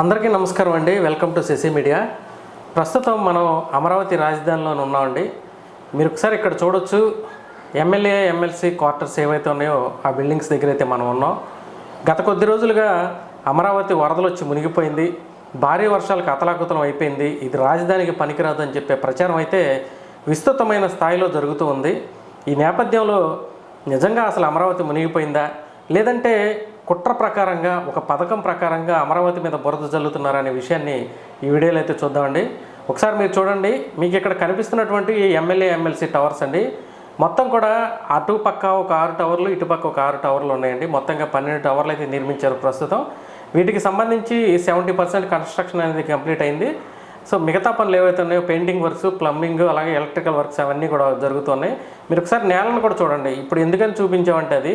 అందరికీ నమస్కారం అండి. వెల్కమ్ టు సిసి మీడియా ప్రస్తుతం మనం అమరావతి రాజధానిలో ఉన్నామండి. మీరు ఒకసారి ఇక్కడ చూడొచ్చు. ఎమ్మెల్యే ఎమ్మెల్సీ క్వార్టర్స్ ఏవైతే ఉన్నాయో ఆ బిల్డింగ్స్ దగ్గర అయితే మనం ఉన్నాం. గత కొద్ది రోజులుగా అమరావతి వరదలు వచ్చి మునిగిపోయింది. భారీ వర్షాలకు అతలాకుతలం అయిపోయింది. ఇది రాజధానికి పనికిరాదు అని చెప్పే ప్రచారం అయితే విస్తృతమైన స్థాయిలో జరుగుతూ ఉంది. ఈ నేపథ్యంలో నిజంగా అసలు అమరావతి మునిగిపోయిందా? లేదంటే కుట్ర ప్రకారంగా ఒక పథకం ప్రకారంగా అమరావతి మీద బురద జల్లుతున్నారనే విషయాన్ని ఈ వీడియోలో అయితే చూద్దామండి. ఒకసారి మీరు చూడండి మీకు ఇక్కడ కనిపిస్తున్నటువంటి ఈ ఎమ్మెల్యే ఎమ్మెల్సీ టవర్స్ అండి. మొత్తం కూడా అటు పక్క ఒక ఆరు టవర్లు ఇటు పక్క ఒక ఆరు టవర్లు ఉన్నాయండి. మొత్తంగా పన్నెండు టవర్లు అయితే నిర్మించారు ప్రస్తుతం. వీటికి సంబంధించి సెవెంటీ పర్సెంట్ కన్స్ట్రక్షన్ అనేది కంప్లీట్ అయింది. సో మిగతా పనులు ఏవైతే ఉన్నాయో పెయింటింగ్ వర్క్స్ ప్లంబింగ్ అలాగే ఎలక్ట్రికల్ వర్క్స్ అవన్నీ కూడా జరుగుతున్నాయి. మీరు ఒకసారి నేలను కూడా చూడండి. ఇప్పుడు ఎందుకని చూపించామంటే అది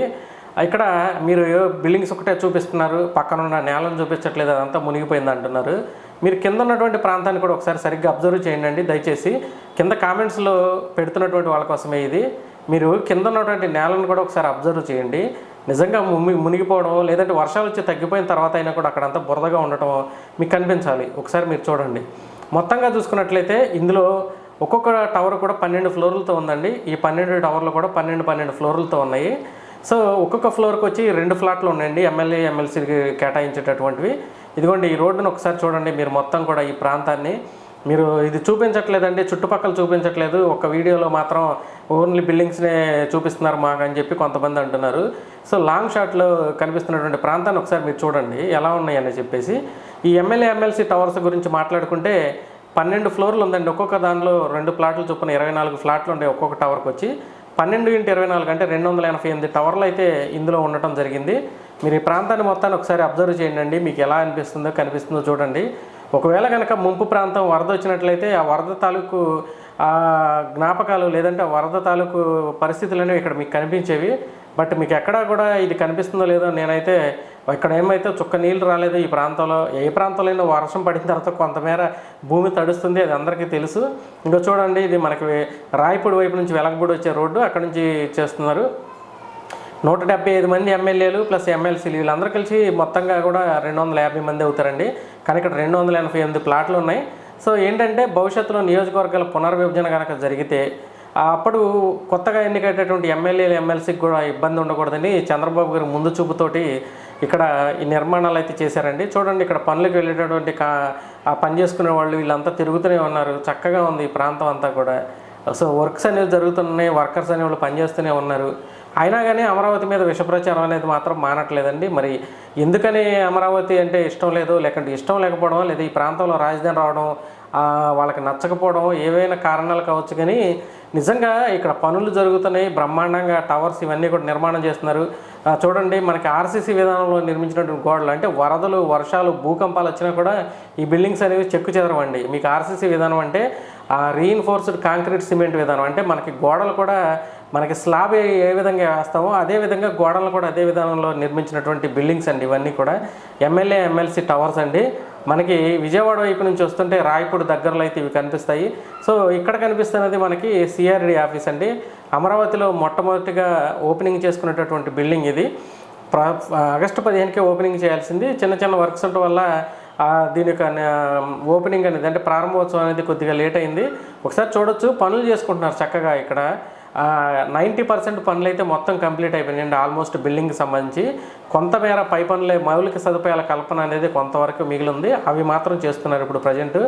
ఇక్కడ మీరు బిల్డింగ్స్ ఒకటే చూపిస్తున్నారు పక్కన ఉన్న నేలను చూపించట్లేదు అదంతా మునిగిపోయింది అంటున్నారు. మీరు కింద ఉన్నటువంటి ప్రాంతాన్ని కూడా ఒకసారి సరిగ్గా అబ్జర్వ్ చేయండి దయచేసి. కింద కామెంట్స్లో పెడుతున్నటువంటి వాళ్ళ కోసమే ఇది. మీరు కింద ఉన్నటువంటి నేలను కూడా ఒకసారి అబ్జర్వ్ చేయండి. నిజంగా మునిగిపోవడం లేదంటే వర్షాలు వచ్చి తగ్గిపోయిన తర్వాత అయినా కూడా అక్కడంతా బురదగా ఉండటం మీకు కనిపించాలి. ఒకసారి మీరు చూడండి. మొత్తంగా చూసుకున్నట్లయితే ఇందులో ఒక్కొక్క టవర్ కూడా పన్నెండు ఫ్లోర్లతో ఉందండి. ఈ పన్నెండు టవర్లు కూడా పన్నెండు పన్నెండు ఫ్లోర్లతో ఉన్నాయి. సో ఒక్కొక్క ఫ్లోర్కి వచ్చి రెండు ఫ్లాట్లు ఉన్నాయండి. ఎమ్మెల్యే ఎమ్మెల్సీకి కేటాయించేటటువంటివి. ఇదిగోండి ఈ రోడ్డును ఒకసారి చూడండి. మీరు మొత్తం కూడా ఈ ప్రాంతాన్ని మీరు ఇది చూపించట్లేదండి. చుట్టుపక్కల చూపించట్లేదు. ఒక వీడియోలో మాత్రం ఓన్లీ బిల్డింగ్స్నే చూపిస్తున్నారు మాకు అని చెప్పి కొంతమంది అంటున్నారు. సో లాంగ్ షాట్లో కనిపిస్తున్నటువంటి ప్రాంతాన్ని ఒకసారి మీరు చూడండి. ఎలా ఉన్నాయని చెప్పేసి. ఈ ఎమ్మెల్యే ఎమ్మెల్సీ టవర్స్ గురించి మాట్లాడుకుంటే పన్నెండు ఫ్లోర్లు ఉందండి. ఒక్కొక్క దానిలో రెండు ప్లాట్లు చొప్పున ఇరవై నాలుగు ఫ్లాట్లు ఉండే ఒక్కొక్క టవర్కి వచ్చి పన్నెండు ఇంటి ఇరవై నాలుగు అంటే రెండు వందల ఎనభై ఎనిమిది టవర్లు అయితే ఇందులో ఉండటం జరిగింది. మీరు ఈ ప్రాంతాన్ని మొత్తాన్ని ఒకసారి అబ్జర్వ్ చేయండి మీకు ఎలా అనిపిస్తుందో కనిపిస్తుందో చూడండి. ఒకవేళ కనుక ముంపు ప్రాంతం వరద వచ్చినట్లయితే ఆ వరద తాలూకు ఆ జ్ఞాపకాలు లేదంటే ఆ వరద తాలూకు పరిస్థితులు అనేవి ఇక్కడ మీకు కనిపించేవి. బట్ మీకు ఎక్కడా కూడా ఇది కనిపిస్తుందో లేదో నేనైతే ఇక్కడ ఏమైతే చుక్క నీళ్ళు రాలేదు ఈ ప్రాంతంలో ఏ ప్రాంతంలో అయినా వర్షం పడిన తర్వాత కొంతమేర భూమి తడుస్తుంది అది అందరికీ తెలుసు. ఇంకా చూడండి ఇది మనకి రాయపూడి వైపు నుంచి వెలగపూడి వచ్చే రోడ్డు అక్కడ నుంచి చేస్తున్నారు. నూట డెబ్బై ఐదు మంది ఎమ్మెల్యేలు ప్లస్ ఎమ్మెల్సీలు వీళ్ళందరూ కలిసి మొత్తంగా కూడా రెండు వందల యాభై మంది అవుతారండి. కానీ ఇక్కడ రెండు వందల ఎనభై ఎనిమిది ప్లాట్లు ఉన్నాయి. సో ఏంటంటే భవిష్యత్తులో నియోజకవర్గాల పునర్విభజన కనుక జరిగితే అప్పుడు కొత్తగా ఎన్నికైనటువంటి ఎమ్మెల్యేలు ఎమ్మెల్సీకి కూడా ఇబ్బంది ఉండకూడదని చంద్రబాబు గారు ముందు చూపుతోటి ఇక్కడ ఈ నిర్మాణాలు అయితే చేశారండి. చూడండి ఇక్కడ పనులకు వెళ్ళేటటువంటి కా ఆ పని చేసుకునే వాళ్ళు వీళ్ళంతా తిరుగుతూనే ఉన్నారు. చక్కగా ఉంది ఈ ప్రాంతం అంతా కూడా. సో వర్క్స్ అనేవి జరుగుతున్నాయి వర్కర్స్ అనే వాళ్ళు పనిచేస్తూనే ఉన్నారు. అయినా కానీ అమరావతి మీద విషప్రచారం అనేది మాత్రం మానట్లేదండి. మరి ఎందుకని అమరావతి అంటే ఇష్టం లేదు లేకుంటే ఇష్టం లేకపోవడం లేదా ఈ ప్రాంతంలో రాజధాని రావడం వాళ్ళకి నచ్చకపోవడం ఏవైనా కారణాలు కావచ్చు కానీ నిజంగా ఇక్కడ పనులు జరుగుతున్నాయి బ్రహ్మాండంగా టవర్స్ ఇవన్నీ కూడా నిర్మాణం చేస్తున్నారు. చూడండి మనకి ఆర్సీసీ విధానంలో నిర్మించినటువంటి గోడలు అంటే వరదలు వర్షాలు భూకంపాలు వచ్చినా కూడా ఈ బిల్డింగ్స్ అనేవి చెక్కు చెదరవండి. మీకు ఆర్సీసీ విధానం అంటే ఆ రీఇన్ఫోర్స్డ్ కాంక్రీట్ సిమెంట్ విధానం. అంటే మనకి గోడలు కూడా మనకి స్లాబ్ ఏ ఏ విధంగా వేస్తామో అదే విధంగా గోడలు కూడా అదే విధానంలో నిర్మించినటువంటి బిల్డింగ్స్ అండి ఇవన్నీ కూడా. ఎమ్మెల్యే ఎమ్మెల్సీ టవర్స్ అండి. మనకి విజయవాడ వైపు నుంచి వస్తుంటే రాయపూడి దగ్గరలో అయితే ఇవి కనిపిస్తాయి. సో ఇక్కడ కనిపిస్తున్నది మనకి సిఆర్డి ఆఫీస్ అండి. అమరావతిలో మొట్టమొదటిగా ఓపెనింగ్ చేసుకునేటటువంటి బిల్డింగ్ ఇది. ప్ర ఆగస్టు పదిహేనుకే ఓపెనింగ్ చేయాల్సింది. చిన్న చిన్న వర్క్స్ ఉండటం వల్ల దీని యొక్క ఓపెనింగ్ అనేది అంటే ప్రారంభోత్సవం అనేది కొద్దిగా లేట్ అయింది. ఒకసారి చూడొచ్చు. పనులు చేసుకుంటున్నారు చక్కగా ఇక్కడ. నైంటీ పర్సెంట్ పనులు అయితే మొత్తం కంప్లీట్ అయిపోయినాయండి ఆల్మోస్ట్ బిల్డింగ్కి సంబంధించి కొంతమేర పై పనులు మౌలిక సదుపాయాల కల్పన అనేది కొంతవరకు మిగిలి ఉంది అవి మాత్రం చేస్తున్నారు ఇప్పుడు ప్రజెంట్.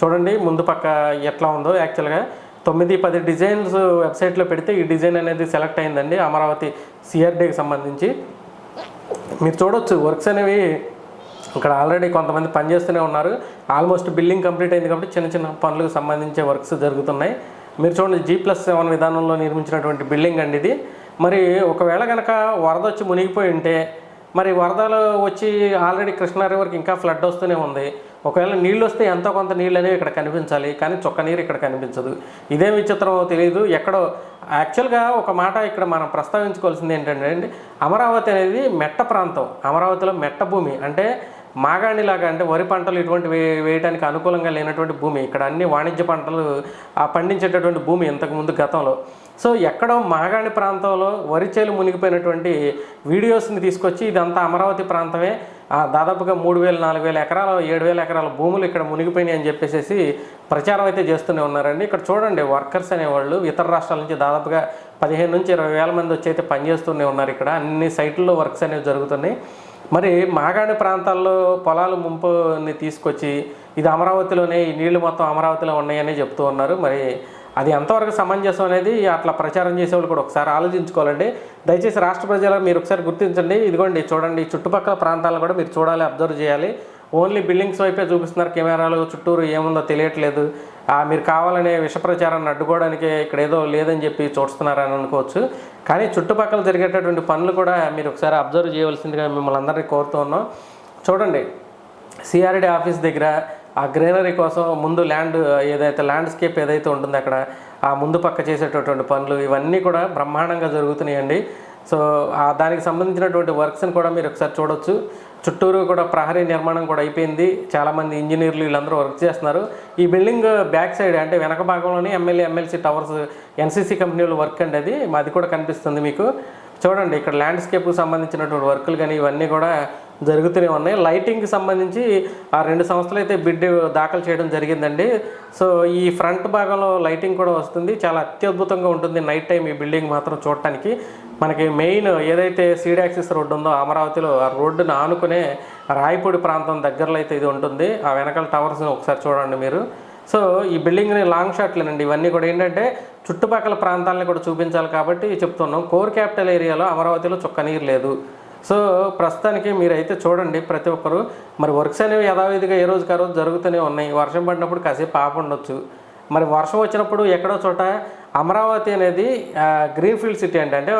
చూడండి ముందు పక్క ఎట్లా ఉందో. యాక్చువల్గా తొమ్మిది పది డిజైన్స్ వెబ్సైట్లో పెడితే ఈ డిజైన్ అనేది సెలెక్ట్ అయిందండి. అమరావతి సిఆర్డీకి సంబంధించి. మీరు చూడొచ్చు వర్క్స్ అనేవి ఇక్కడ ఆల్రెడీ కొంతమంది పనిచేస్తూనే ఉన్నారు. ఆల్మోస్ట్ బిల్డింగ్ కంప్లీట్ అయింది కాబట్టి చిన్న చిన్న పనులకు సంబంధించే వర్క్స్ జరుగుతున్నాయి. మీరు చూడండి జీ ప్లస్ సెవెన్ విధానంలో నిర్మించినటువంటి బిల్డింగ్ అండి ఇది. మరి ఒకవేళ కనుక వరద వచ్చి మునిగిపోయి ఉంటే మరి వరదలు వచ్చి ఆల్రెడీ కృష్ణా రివర్కి ఇంకా ఫ్లడ్ వస్తూనే ఉంది. ఒకవేళ నీళ్ళు వస్తే ఎంతో కొంత నీళ్ళు అనేవి ఇక్కడ కనిపించాలి కానీ చొక్క నీరు ఇక్కడ కనిపించదు. ఇదేం విచిత్రమో తెలియదు ఎక్కడో యాక్చువల్గా ఒక మాట ఇక్కడ మనం ప్రస్తావించుకోవాల్సింది ఏంటంటే అండి అమరావతి అనేది మెట్ట ప్రాంతం. అమరావతిలో మెట్ట భూమి. అంటే మాగాణిలాగా అంటే వరి పంటలు ఇటువంటి వే వేయడానికి అనుకూలంగా లేనటువంటి భూమి. ఇక్కడ అన్ని వాణిజ్య పంటలు పండించేటటువంటి భూమి ఇంతకుముందు గతంలో. సో ఎక్కడో మాగాణి ప్రాంతంలో వరి చేలు మునిగిపోయినటువంటి వీడియోస్ని తీసుకొచ్చి ఇదంతా అమరావతి ప్రాంతమే. ఆ, దాదాపుగా మూడు వేల నాలుగు వేల ఎకరాలు ఏడు వేల ఎకరాల భూములు ఇక్కడ మునిగిపోయినాయి అని చెప్పేసి ప్రచారం అయితే చేస్తూనే ఉన్నారండి. ఇక్కడ చూడండి వర్కర్స్ అనేవాళ్ళు ఇతర రాష్ట్రాల నుంచి దాదాపుగా పదిహేను నుంచి ఇరవై వేల మంది వచ్చి అయితే పనిచేస్తూనే ఉన్నారు ఇక్కడ. అన్ని సైట్లలో వర్క్స్ అనేవి జరుగుతున్నాయి. మరి మాగాణి ప్రాంతాల్లో పొలాలు ముంపుని తీసుకొచ్చి ఇది అమరావతిలోనే ఈ నీళ్ళు మొత్తం అమరావతిలో ఉన్నాయని చెప్తూ ఉన్నారు. మరి అది ఎంతవరకు సమంజసం అనేది అట్లా ప్రచారం చేసే వాళ్ళు కూడా ఒకసారి ఆలోచించుకోవాలండి. దయచేసి రాష్ట్ర ప్రజలు మీరు ఒకసారి గుర్తించండి. ఇదిగోండి చూడండి చుట్టుపక్కల ప్రాంతాలను కూడా మీరు చూడాలి అబ్జర్వ్ చేయాలి. ఓన్లీ బిల్డింగ్స్ వైపే చూపిస్తున్నారు కెమెరాలు చుట్టూరు ఏముందో తెలియట్లేదు. మీరు కావాలనే విష ప్రచారాన్ని అడ్డుకోవడానికి ఇక్కడ ఏదో లేదని చెప్పి చూస్తున్నారని అనుకోవచ్చు. కానీ చుట్టుపక్కల జరిగేటటువంటి పనులు కూడా మీరు ఒకసారి అబ్జర్వ్ చేయవలసిందిగా మిమ్మల్ని అందరినీ కోరుతూ ఉన్నాం. చూడండి సిఆర్డి ఆఫీస్ దగ్గర ఆ గ్రీనరీ కోసం ముందు ల్యాండ్ ఏదైతే ల్యాండ్స్కేప్ ఏదైతే ఉంటుందో అక్కడ ఆ ముందు పక్క చేసేటటువంటి పనులు ఇవన్నీ కూడా బ్రహ్మాండంగా జరుగుతున్నాయండి. సో దానికి సంబంధించినటువంటి వర్క్స్ని కూడా మీరు ఒకసారి చూడొచ్చు. చుట్టూరు కూడా ప్రహరీ నిర్మాణం కూడా అయిపోయింది. చాలామంది ఇంజనీర్లు వీళ్ళందరూ వర్క్ చేస్తున్నారు. ఈ బిల్డింగ్ బ్యాక్ సైడ్ అంటే వెనక భాగంలోనే ఎమ్మెల్యే ఎమ్మెల్సీ టవర్స్ ఎన్సీసీ కంపెనీలు వర్క్ అండి అది. అది కూడా కనిపిస్తుంది మీకు. చూడండి ఇక్కడ ల్యాండ్స్కేప్కి సంబంధించినటువంటి వర్కులు కానీ ఇవన్నీ కూడా జరుగుతూనే ఉన్నాయి. లైటింగ్కి సంబంధించి ఆ రెండు సంస్థలు అయితే బిడ్ దాఖలు చేయడం జరిగిందండి. సో ఈ ఫ్రంట్ భాగంలో లైటింగ్ కూడా వస్తుంది. చాలా అత్యద్భుతంగా ఉంటుంది నైట్ టైం ఈ బిల్డింగ్ మాత్రం చూడటానికి. మనకి మెయిన్ ఏదైతే సీడాక్సిస్ రోడ్డు ఉందో అమరావతిలో ఆ రోడ్డును ఆనుకునే రాయపూడి ప్రాంతం దగ్గరలో అయితే ఇది ఉంటుంది. ఆ వెనకాల టవర్స్ని ఒకసారి చూడండి మీరు. సో ఈ బిల్డింగ్ని లాంగ్ షాట్లేనండి ఇవన్నీ కూడా ఏంటంటే చుట్టుపక్కల ప్రాంతాలని కూడా చూపించాలి కాబట్టి చెప్తున్నాం. కోర్ క్యాపిటల్ ఏరియాలో అమరావతిలో చుక్క నీరు లేదు. సో ప్రస్తుతానికి మీరైతే చూడండి ప్రతి ఒక్కరు. మరి వర్క్స్ అనేవి యథావిధిగా ఏ రోజుకి ఆ రోజు జరుగుతూనే ఉన్నాయి. వర్షం పడినప్పుడు కాసేపు ఆప ఉండొచ్చు. మరి వర్షం వచ్చినప్పుడు ఎక్కడో చోట అమరావతి అనేది గ్రీన్ ఫీల్డ్ సిటీ అంటే అంటే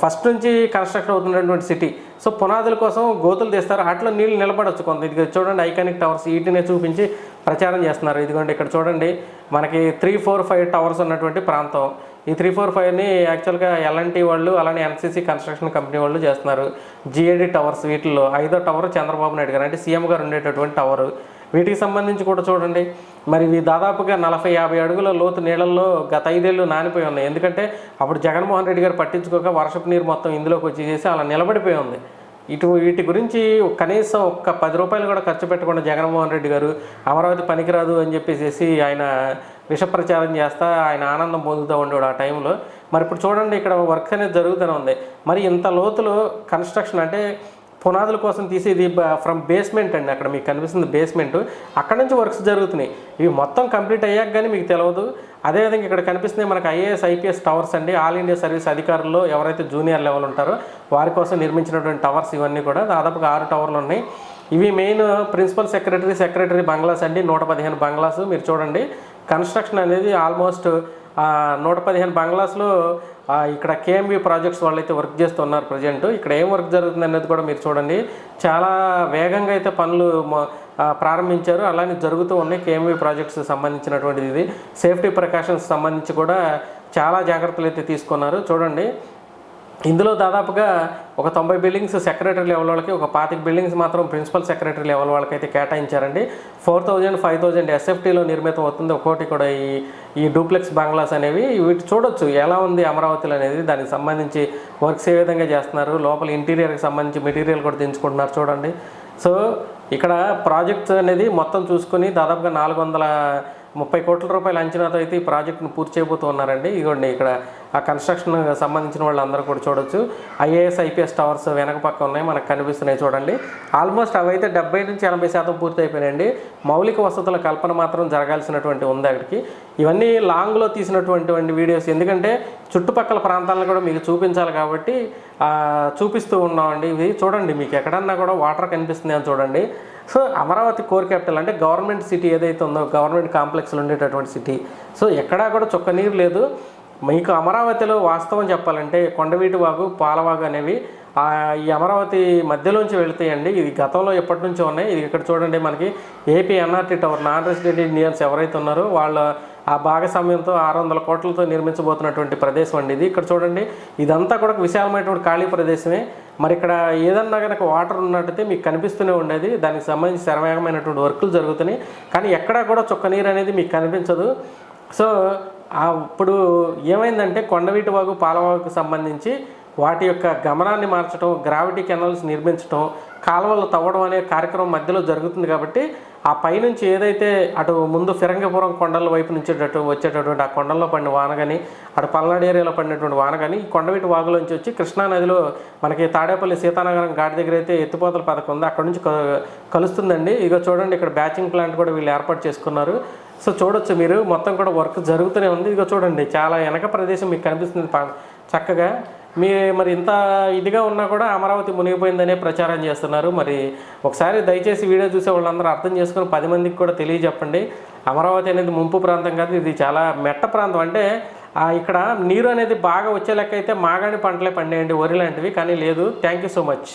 ఫస్ట్ నుంచి కన్స్ట్రక్షన్ అవుతున్నటువంటి సిటీ సో పునాదుల కోసం గోతులు తీస్తారు. వాటిలో నీళ్ళు నిలబడొచ్చు కొంత. ఇది చూడండి ఐకానిక్ టవర్స్ వీటినే చూపించి ప్రచారం చేస్తున్నారు. ఇదిగోండి ఇక్కడ చూడండి మనకి త్రీ ఫోర్ ఫైవ్ టవర్స్ ఉన్నటువంటి ప్రాంతం. ఈ త్రీ ఫోర్ ఫైవ్ని యాక్చువల్గా ఎల్ఎన్టీ వాళ్ళు అలానే ఎన్సీసీ కన్స్ట్రక్షన్ కంపెనీ వాళ్ళు చేస్తున్నారు. జిఏడి టవర్స్ వీటిల్లో ఐదో టవర్ చంద్రబాబు నాయుడు గారు అంటే సీఎం గారు ఉండేటటువంటి టవర్. వీటికి సంబంధించి కూడా చూడండి. మరి ఇవి దాదాపుగా నలభై యాభై అడుగుల లోతు నీళ్ళల్లో గత ఐదేళ్ళు నానిపోయి ఉన్నాయి. ఎందుకంటే అప్పుడు జగన్మోహన్ రెడ్డి గారు పట్టించుకోక వర్షపు నీరు మొత్తం ఇందులోకి వచ్చేసేసి అలా నిలబడిపోయి ఉంది. ఇటు వీటి గురించి కనీసం ఒక్క పది రూపాయలు కూడా ఖర్చు పెట్టకుండా జగన్మోహన్ రెడ్డి గారు అమరావతి పనికిరాదు అని చెప్పేసి ఆయన విషప్రచారం చేస్తా ఆయన ఆనందం పొందుతూ ఉండేవాడు ఆ టైంలో. మరి ఇప్పుడు చూడండి ఇక్కడ వర్క్ అనేది జరుగుతూనే ఉంది. మరి ఇంత లోతులో కన్స్ట్రక్షన్ అంటే పునాదుల కోసం తీసేది ఫ్రమ్ బేస్మెంట్ అండి. అక్కడ మీకు కనిపిస్తుంది బేస్మెంట్. అక్కడ నుంచి వర్క్స్ జరుగుతున్నాయి. ఇవి మొత్తం కంప్లీట్ అయ్యాక కానీ మీకు తెలియదు అదేవిధంగా ఇక్కడ కనిపిస్తున్నాయి మనకు ఐఏఎస్ ఐపీఎస్ టవర్స్ అండి. ఆల్ ఇండియా సర్వీస్ అధికారుల్లో ఎవరైతే జూనియర్ లెవెల్ ఉంటారో వారి కోసం నిర్మించినటువంటి టవర్స్ ఇవన్నీ కూడా దాదాపుగా ఆరు టవర్లు ఉన్నాయి. ఇవి main principal secretary secretary bungalows అండి. నూట పదిహేను బంగ్లాస్. మీరు చూడండి కన్స్ట్రక్షన్ అనేది ఆల్మోస్ట్ నూట పదిహేను బంగ్లాస్లో ఇక్కడ కేఎంబి ప్రాజెక్ట్స్ వాళ్ళైతే వర్క్ చేస్తున్నారు ప్రజెంట్. ఇక్కడ ఏం వర్క్ జరుగుతుంది అనేది కూడా మీరు చూడండి. చాలా వేగంగా అయితే పనులు ప్రారంభించారు. అలానే జరుగుతూ ఉన్నాయి కేఎంబి ప్రాజెక్ట్స్ సంబంధించినటువంటిది. ఇది సేఫ్టీ ప్రికాషన్స్ సంబంధించి కూడా చాలా జాగ్రత్తలు అయితే తీసుకున్నారు. చూడండి. ఇందులో దాదాపుగా ఒక తొంభై బిల్డింగ్స్ సెక్రటరీ లెవెల్ వాళ్ళకి ఒక పాతిక బిల్డింగ్స్ మాత్రం ప్రిన్సిపల్ సెక్రటరీ లెవెల్ వాళ్ళకి అయితే కేటాయించారండి. ఫోర్ థౌజండ్ ఫైవ్ థౌజండ్ ఎస్ఎఫ్టీలో నిర్మితం అవుతుంది ఒక్కోటి కూడా ఈ ఈ డూప్లెక్స్ బంగ్లాస్ అనేవి. వీటి చూడొచ్చు ఎలా ఉంది అమరావతిలో అనేది దానికి సంబంధించి వర్క్స్ ఏ విధంగా చేస్తున్నారు లోపల ఇంటీరియర్కి సంబంధించి మెటీరియల్ కూడా దించుకుంటున్నారు చూడండి. సో ఇక్కడ ప్రాజెక్ట్స్ అనేది మొత్తం చూసుకొని దాదాపుగా నాలుగు వందల ముప్పై కోట్ల రూపాయల అంచనాతో అయితే ఈ ప్రాజెక్ట్ను పూర్తి చేయబోతూ ఉన్నారండి. ఇదిగోండి ఇక్కడ ఆ కన్స్ట్రక్షన్ సంబంధించిన వాళ్ళందరూ కూడా చూడొచ్చు. ఐఏఎస్ ఐపీఎస్ టవర్స్ వెనక పక్క ఉన్నాయి మనకు కనిపిస్తున్నాయి చూడండి. ఆల్మోస్ట్ అవైతే డెబ్బై నుంచి ఎనభై శాతం పూర్తయిపోయినాయండి మౌలిక వసతుల కల్పన మాత్రం జరగాల్సినటువంటి ఉంది అక్కడికి. ఇవన్నీ లాంగ్లో తీసినటువంటి వీడియోస్ ఎందుకంటే చుట్టుపక్కల ప్రాంతాలను కూడా మీకు చూపించాలి కాబట్టి చూపిస్తూ ఉన్నామండి. ఇవి చూడండి మీకు ఎక్కడన్నా కూడా వాటర్ కనిపిస్తుంది అని చూడండి. సో అమరావతి కోర్ క్యాపిటల్ అంటే గవర్నమెంట్ సిటీ ఏదైతే ఉందో గవర్నమెంట్ కాంప్లెక్స్లో ఉండేటటువంటి సిటీ సో ఎక్కడా కూడా చుక్క నీరు లేదు. మీకు అమరావతిలో వాస్తవం చెప్పాలంటే కొండవీటి వాగు పాలవాగు అనేవి ఈ అమరావతి మధ్యలోంచి వెళుతాయండి. ఇది గతంలో ఎప్పటి నుంచో ఉన్నాయి. ఇది ఇక్కడ చూడండి మనకి AP NRT tower non resident Indians ఎవరైతే ఉన్నారో వాళ్ళ ఆ భాగస్వామ్యంతో ఆరు వందల కోట్లతో నిర్మించబోతున్నటువంటి ప్రదేశం అండి ఇది. ఇక్కడ చూడండి ఇదంతా కూడా విశాలమైనటువంటి ఖాళీ ప్రదేశమే. మరి ఇక్కడ ఏదన్నా కనుక వాటర్ ఉన్నట్టయితే మీకు కనిపిస్తూనే ఉండేది. దానికి సంబంధించి శరవేగమైనటువంటి వర్కులు జరుగుతున్నాయి. కానీ ఎక్కడా కూడా చుక్క నీరు అనేది మీకు కనిపించదు. సో అప్పుడు ఇప్పుడు ఏమైందంటే కొండవీటి వాగు పాలవాగుకు సంబంధించి వాటి యొక్క గమనాన్ని మార్చడం గ్రావిటీ కెనల్స్ నిర్మించడం కాలువలు తవ్వడం అనే కార్యక్రమం మధ్యలో జరుగుతుంది కాబట్టి ఆ పైనుంచి ఏదైతే అటు ముందు ఫిరంగపురం కొండల వైపు నుంచి వచ్చేటటువంటి ఆ కొండల్లో పడిన వాన కానీ అటు పల్నాడు ఏరియాలో పడినటువంటి వాన కానీ ఈ కొండవీటి వాగులోంచి వచ్చి కృష్ణా నదిలో మనకి తాడేపల్లి సీతానగరం ఘాటి దగ్గర అయితే ఎత్తిపోతల పథకం ఉంది. అక్కడ నుంచి కలుస్తుందండి. ఇక చూడండి ఇక్కడ బ్యాచింగ్ ప్లాంట్ కూడా వీళ్ళు ఏర్పాటు చేసుకున్నారు. సో చూడొచ్చు మీరు. మొత్తం కూడా వర్క్ జరుగుతూనే ఉంది. ఇదిగో చూడండి చాలా వెనక ప్రదేశం మీకు కనిపిస్తుంది చక్కగా. మీ మరి ఇంత ఇదిగా ఉన్నా కూడా అమరావతి మునిగిపోయిందనే ప్రచారం చేస్తున్నారు. మరి ఒకసారి దయచేసి వీడియో చూసే వాళ్ళందరూ అర్థం చేసుకుని పది మందికి కూడా తెలియజెప్పండి. అమరావతి అనేది ముంపు ప్రాంతం కాదు. ఇది చాలా మెట్ట ప్రాంతం. అంటే ఇక్కడ నీరు అనేది బాగా వచ్చే లెక్క అయితే మాగాణి పంటలే పండేయండి. వరి లాంటివి. కానీ లేదు. Thank you so much.